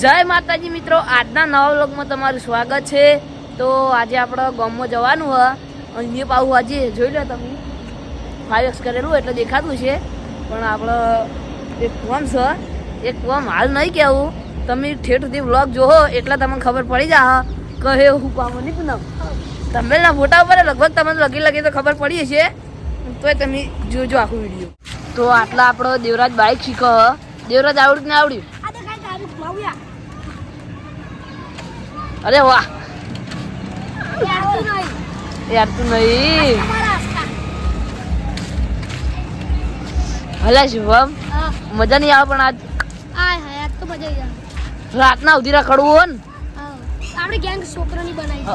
જય માતાજી મિત્રો, આજના નવા વ્લોગમાં તમારું સ્વાગત છે. તો આજે આપણે ગામમાં જવાનું હ. એ પાવું આજે જોઈ લો તમે. ફાઈવ એક્સ કરેલું એટલે દેખાતું છે. પણ આપણે એક કોમ છે. એક કોમ હાલ નહીં કહેવું તમે ઠેઠ સુધી વ્લોગ જોહો એટલે તમને ખબર પડી જા કહે હું પામો નહીં પૂનમ તમેના ફોટા ઉપર લગભગ તમને લગી લગી તો ખબર પડી હશે. તોય તમે જોજો આખું વીડિયો. તો આટલા આપણો દેવરાજ બાઇક શીખો. દેવરાજ આવડ્યું ના આવડ્યું? અરે વાહ. યાર તું નહીં. હલા શુભમ મજા નહીં આવે પણ આજ. રાતના સુધી રખડવું હોય ને. આપણે ગેંગ છોકરાની બનાવી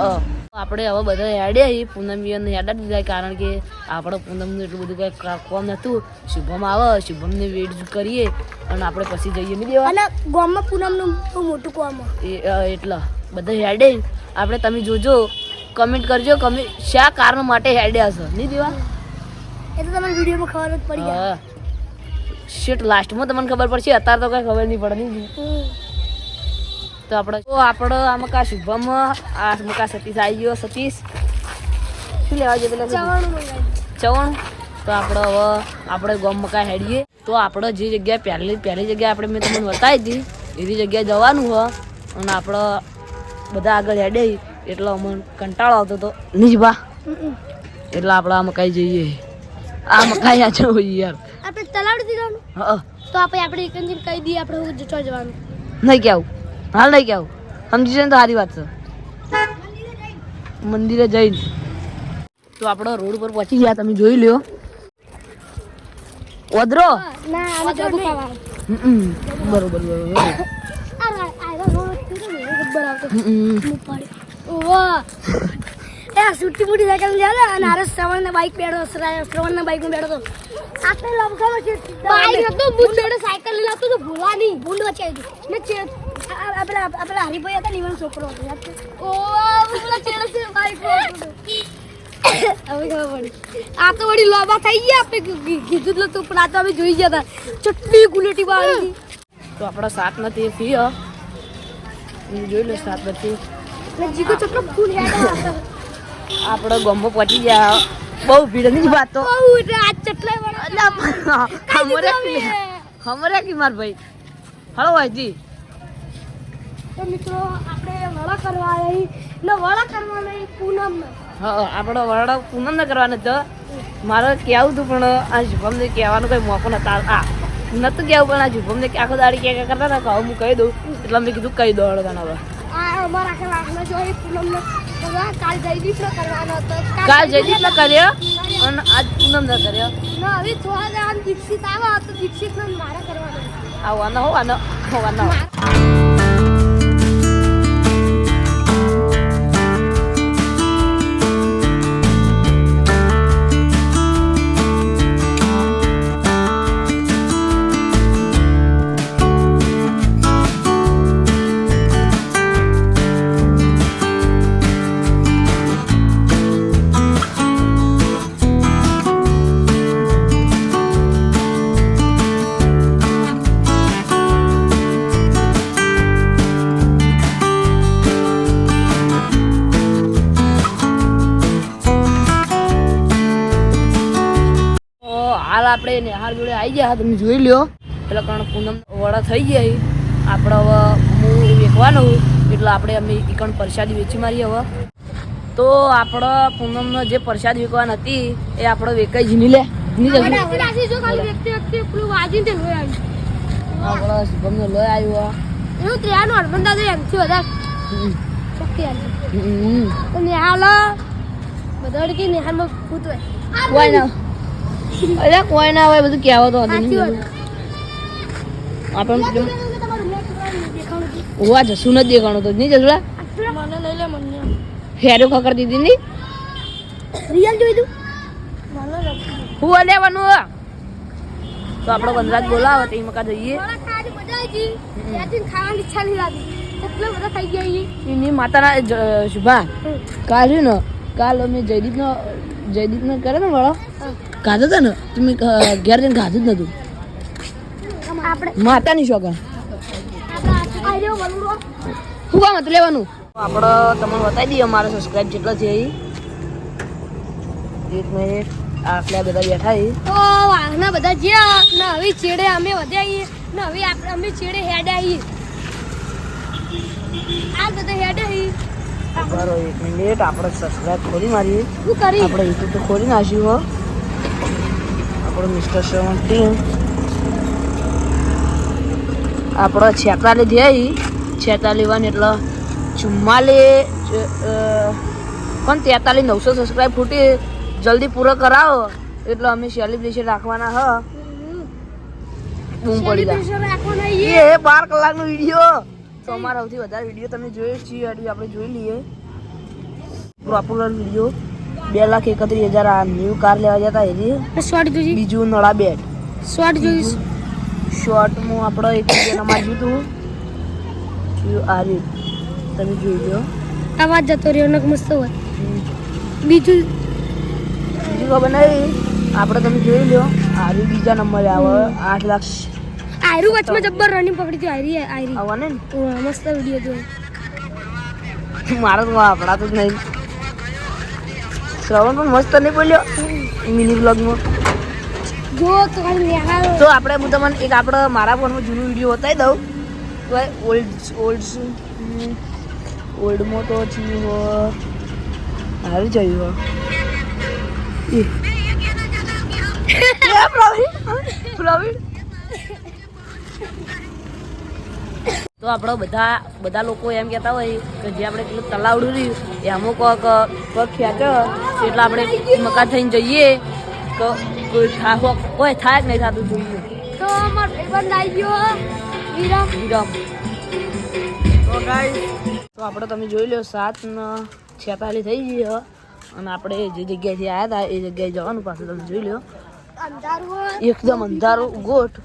આપણે હવે બધા હેડે પૂનમ વિયન હેડા દીધા કારણ કે આપણે પૂનમનું એટલું બધું કઈ કોમ નતું શુભમ આવે શુભમને વેટ કરીએ અને આપણે પછી જઈએ. નહીં દેવા? અને ગામમાં પૂનમનું મોટું કોમ એ એટલા. બધા હેડે. આપણે તમે જોજો. કમેન્ટ કરજો. કમે શા કારણ માટે હેડ્યા છો નહીં દીવા? એ તો તમને વિડીયોમાં ખબર જ પડી હા. શીટ લાસ્ટમાં તમને ખબર પડશે. અત્યારે તો કઈ ખબર નહીં પડે નહીં. તો આપણે તો આપણે આમાં કા શુભમ આ મકા સતીશ આવી ગયો સતીશ. શું લેવા જઈએ પેલા? ચવણ તો આપણે હવે આપણે ગામમાં કાંઈ હેડીએ. તો આપણે જે જગ્યાએ પહેલી પહેલી જગ્યાએ આપણે મેં તમને બતાવી હતી એવી જગ્યાએ જવાનું હોય અને આપણે બધા આગળ હેડે. એટલો અમને કંટાળો આવતો હતો. નહીં બા. એટલે આપણે આ મકાઈ જઈએ. આ મકાઈ આ જવું યાર. આપણે તલાવડી દીધું હા તો આપણે આપણે એક જણ કહી દઈએ આપણે હું જતો જવાનું. નહીં કેવું હાલ નહીં કેવું સમજી છે ને તો સારી વાત છે. મંદિરે જઈને. તો આપણો રોડ પર પહોંચી ગયા. તમે જોઈ લ્યો. ઓદરો. બરોબર બરોબર આ રા- આ રા રોડ કીધો ને સુટ્ટી મુટી સાયકલ લે અને આરે શ્રવણ ના બાઈક બેઠો શ્રવણ ના બાઈકમાં બેઠો તો. આપણે લમખામાં છે બાઈક હતો બુટ જોડે સાયકલ લઈ લાવતો તો ભૂલા નહીં. ભૂંડ વચ્ચે આવી મેં છે આ- આ પેલા આ પેલા હરીભાઈ હતા ને છોકરો હતો યાદ છે? પેલા ચેડે છે બાઈક હવે ખબર પડી. આ તો વળી લોબા થઈ ગયા આપણે કીધું નતું પણ આ તો અમે જોઈ ગયા હતા. ચટણી ગુલેટી વાળી. તો આપણા સાત નથી ફી જોઈ લો સાત પછી ને જીગો ચટલો ફૂલ હેડ આપણે ગોમ્બો પહોંચી ગયા. બહુ ભીડની વાત તો. ખમરે કે માર ભાઈ. હળો ભાઈજી તો મિત્રો આપણે વડા કરવા આવી ને વડા કરવા નહીં પૂનમ. હા આપણો વરડો પૂનમ ન કરવાનો હતો મારે કહેવું હતું પણ આ શુભમને કહેવાનો કોઈ મોકો નતા આ. નતું કહેવું પણ આ શુભમને કે આખો દાડી ક્યાં કરતા હતા કે હવે હું કહી દઉં. એટલે અમે કીધું કહી દો હળો તને હવે કાલ જયદીપ નો કર્યો અને આજ પૂનમ ના કર્યો દીક્ષિત આવો તો દીક્ષિત ને મારે કરવાનો. આવવાનો હોવાનો હોવાનો તો આપણે નેહાર જોડે આવી ગયા તમે જોઈ લ્યો. એટલે કારણ પૂનમ વડા થઈ ગયા. આપણે હવે હું વેચવાનો એટલે આપણે અમે એકણ પ્રસાદી વેચી મારી હવે. તો આપણે પૂનમનો જે પ્રસાદ વેકવાની હતી એ આપણે વેચાઈ જીની લે તે આપણે શુભમને લઈ આવ્યો એવું ત્યાંનું હનુમાન દાદા એમથી વધારે. તો નિહાલ બધા નિહાલમાં હોય. કોઈ ના અરે કોઈ ના હોય બધું કહેવો તો હતું છું. હોવા જશું નથી દેખાણું તો. નહીં જસુડા? મને લઈ ફેરો ખકર દીધી નહીં? રિયલ જોઈ તું હું લેવાનું? તો આપણો વનરાજ બોલાવે તો એ મકા જઈએ. ખાવાની મજા આવી ગઈ. ત્યાંથી ખાવાની ઈચ્છા નહીં લાગી. એટલા બધા ખાઈ ગયા એની માતાના શુભા. કાલ છે ને કાલ અમે જયદીપનો જયદીપનો કરે ને વાળો? ખાધો હતો ને? તમે ઘેર જઈને ખાધું જ નતું. આપણે માતાની શોખા શું કામ હતું લેવાનું? આપણે તમને બતાવી દઈએ અમારો સબસ્ક્રાઇબ જેટલો છે એ એક મિનિટ આટલા બધા બેઠા છે તો વાહના બધા જ્યાં ને હવે છેડે અમે વધ્યા આવીએ ને હવે આપણે અમે છેડે હેડે આવીએ આ બધા હેડ આવીએ બરો એક મિનિટ આપણે સબસ્ક્રાઇબ ખોલી મારીએ. શું કરી? આપણે યુટ્યુબ તો ખોલી નાખ્યું હો. આપણો મિસ્ટર સેવન ટીમ આપણો છેતાલી ધ્યાઈ છેતાલી વન એટલે ચુમ્માલી પણ તેતાલી નવસો સબસ્ક્રાઈબ ફૂટી જલ્દી પૂરો કરાવો. એટલે અમે સેલિબ્રેશન રાખવાના હ. બૂમ પડી જાય. એ બાર કલાકનો વીડિયો. તો અમારા સૌથી વધારે વીડિયો તમે જોયો છીએ હજી આપણે જોઈ લઈએ. પ્રોપર વીડિયો બે લાખ એકત્રીસ હજાર આ ન્યૂ કાર લેવા જતા એની. શોર્ટ જોઈશ બીજું નળા બેટ શોર્ટ જોઈશ શોર્ટમાં આપણે એક નંબર જીતું જોયું આ રીત તમે જોઈ લો. આવાજ જતો રહ્યો નક મસ્ત હોય. બીજું? બીજું નહીં. આપણે તમે જોઈ લો. આ બીજા નંબરે આવે. આઠ લાખ આયરું વચમાં જબ્બર રનિંગ પકડી હતી આયરી આયરી. આવવાને ને? મસ્ત વીડિયો જોયો. મારો તો આપડા જ નહીં. શ્રવણ પણ મસ્ત નહીં બોલ્યો? મિની બ્લોગમાં જો તો. તો આપણે હું તમને એક આપણે મારા ફોનમાં જૂનું વીડિયો બતાવી દઉં. તો ઓલ્ડ ઓલ્ડ ઓલ્ડમાં તો હો હારું જયું હો. એ પ્રવીણ પ્રવીણ. તો આપણે બધા બધા લોકો એમ કહેતા હોય કે જે આપણે પેલું તલાવડું રહ્યું એ અમુક કોક કોક ખેંચો એટલે આપણે મકા થઈને જઈએ તો કોઈ થાય કોઈ થાય જ નહીં થતું જોઈએ. તો અમારો ભાઈબંધ આવી ગયો વિરમ વિરમ તો ગાઈસ તો આપણે તમે જોઈ લો સાત ને છેતાલી થઈ ગઈ હ. અને આપણે જે જગ્યાએથી આવ્યા હતા એ જગ્યાએ જવાનું પાછું તમે જોઈ લો. એકદમ અંધારું ગોઠ.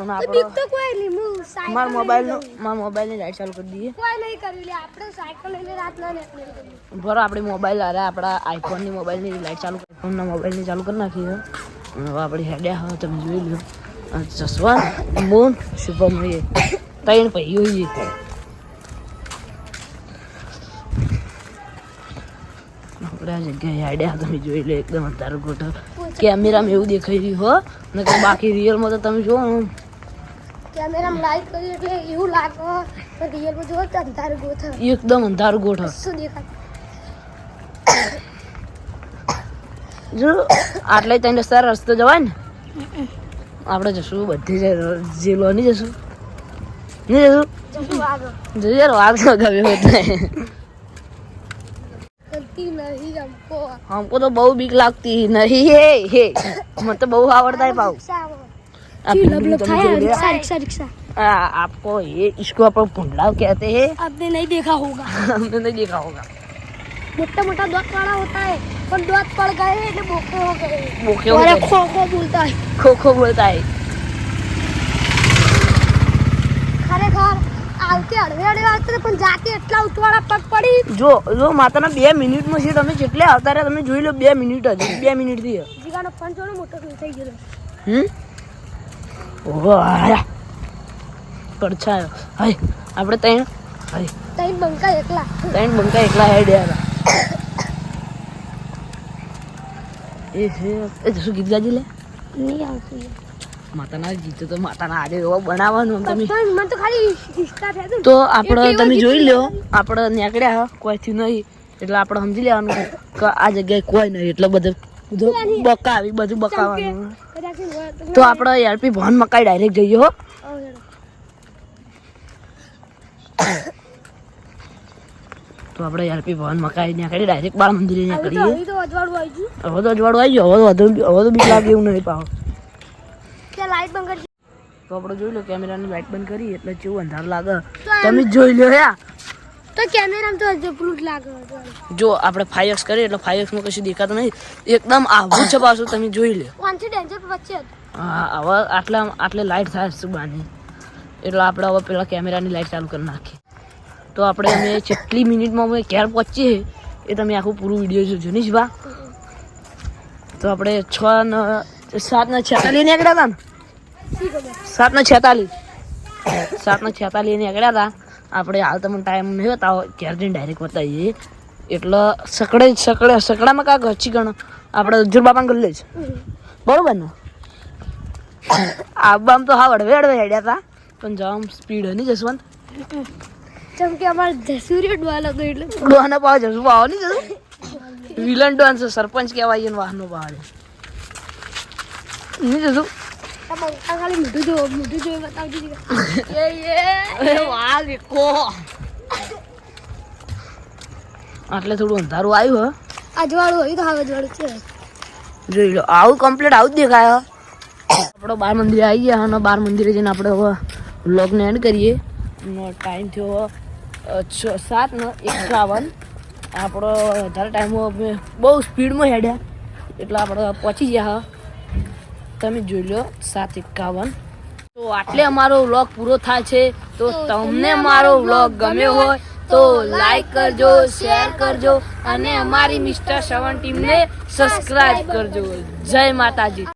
અને આપણો તો કોઈ નહીં હું સાયકલ મારા જઉં. મારા મોબાઈલની લાઈટ ચાલુ કરી દઈએ. કોઈ નહીં કર્યું લે આપણે સાયકલ લઈને રાતના નીકળી જઈએ. આપણે મોબાઈલ અરે આપણા આઈફોનની મોબાઈલની લાઈટ ચાલુ આઈફોનના મોબાઈલની ચાલુ કરી નાખી છે. અને હવે આપણે હેડ્યા હવે તમે જોઈ લો મોન શુભમ એ ત્રણ ભાઈઓ છે. આ જગ્યાએ હેડ્યા તમે જોઈ લો એકદમ અંધારું ગોઠવ. કેમેરામાં એવું દેખાઈ રહ્યું હો. ને બાકી રિયલમાં તો તમે જોવો. ને કેમેરામાં લાઈટ કરી એટલે એવું લાગે પણ રિયલમાં જોવો તો અંધારું ગોથા એકદમ અંધારું ગોઠવ શું દેખાય જો આટલે ત્રણ રસ્તા રસ્તો જવાય ને આપણે જશું બધી જેલો નહીં જશું નહીં જશું જશું આગળ જઈએ વાત લગાવ્યો એટલે ગલતી નહીં हमको हमको तो बहू बीक लगती नहीं है हे મને તો બહુ આવડતા है પાવ रिक्शा रिक्शा रिक्शा आ, आपको ये इसको अपन भुंडलाव कहते हैं आपने नहीं देखा होगा हमने नहीं देखा होगा मोटा मोटा दांत वाला होता है पर दांत पड़ गए એટલે બોકે हो गए बोके और हो एक खो खो बोलता है खो खो बोलता है ખરેખર આવતે હળવે હળવે આવતે પણ જાતે એટલા ઉતવાળા પગ પડી જો જો માતાના બે મિનિટમાં છે તમે જેટલે આવતા રહ્યા તમે જોઈ લો બે મિનિટ જ બે મિનિટ થી જીગાનો ફોન જોડે મોટો થઈ ગયો હમ ઓહો આયા પડછાયો. હાય. આપણે ત્રણ. હાય. તઈ બંકા એકલા. ત્રણ બંકા એકલા હેડ હતા એ એ શું ગીત ગાજી લે. નહીં આવતું. માતાના ગીતો તો માતાના આજે એવો બનાવવાનું તમે. તો આપણે તમે જોઈ લો આપણે નીકળ્યા કોઈ થયું નહીં. એટલે આપણે સમજી લેવાનું કે આ જગ્યાએ કોઈ નહીં. એટલે બધું બકાવી બધું બકાવાનું તો આપણે એરપી ભવન મકાઈ ડાયરેક્ટ જઈએ હો. તો આપણે એરપી ભવન મકાઈ નીકળી ડાયરેક્ટ બાળ મંદિરે ત્યાં કરીએ. હવે તો અજવાળું આવી ગયું. હવે તો હવે તો બીક લાગે એવું નહીં પાવ ત્યાં લાઈટ કરી તો આપણે જોઈ લો કેમેરાની લાઇટ બંધ કરી એટલે કેવું અંધારું લાગે. તમે જોઈ લો યા તો કેમેરામાં તો હજુ જ લાગે જો આપણે ફાઈવ એક્સ કરીએ એટલે ફાઈવ એક્સમાં કશું દેખાતું નહીં એકદમ આવું છે પાછું તમે જોઈ લે વાંચી ડેન્જર વચ્ચે હા હવે આટલા આટલે લાઇટ થાય સુબાની એટલે આપણે હવે પેલા કેમેરાની લાઇટ ચાલુ કરી નાખીએ. તો આપણે અમે જેટલી મિનિટમાં અમે ક્યારે પહોંચીએ એ તમે આખું પૂરું વીડિયો જોજો નહીં બા તો આપણે છ ને સાત ને છેતાલીસ નીકળ્યા હતા ને? શી સાત ને છેતાલીસ. સાત ને છેતાલીસ નીકળ્યા હતા આપણે હાલ તમને ટાઈમ નહીં બતાવો ઘેર જઈને ડાયરેક્ટ બતાવીએ એટલે સકડે સકડે સકડામાં કાંક હચી ગણ. આપણે ઉજ્જર બાપાને ગલ્લે જ બરોબર ને? આબામ તો હા અડવે અડવે હેડ્યા હતા પણ જામ સ્પીડ નહીં જસવંત. જેમ કે અમારે સૂર્ય ડોલ હતો એટલે. ડોહાને પાવ જશું પાવ નહીં જસુ? વિલન ડોન સરપંચ કહેવાય એને વાહનો પાડે નહીં બંકા ખાલી મોઢું જો મોઢું જોઈ દેખો આટલે થોડું અંધારું આવ્યું હે અજવાળું હોય તો હવે અજવાળું છે જોઈ લો આવું કમ્પ્લીટ આવું જ દેખાય આપણો બાર મંદિરે આવી ગયા અને બાર મંદિરે જઈને આપણે હવે વ્લોગને એન્ડ કરીએ. ટાઈમ થયો છ સાત ને એકાવન. આપણો વધારે ટાઈમ બહુ સ્પીડમાં હેડ્યા. એટલે આપણે પહોંચી ગયા હા. તમે જોઈ લો સાત એકાવન. તો આટલે અમારો વ્લોગ પૂરો થાય છે. તો તમને મારો વ્લોગ ગમ્યો હોય તો લાઈક કરજો શેર કરજો અને અમારી મિસ્ટર સેવન ટીમને સબસ્ક્રાઇબ કરજો. જય માતાજી.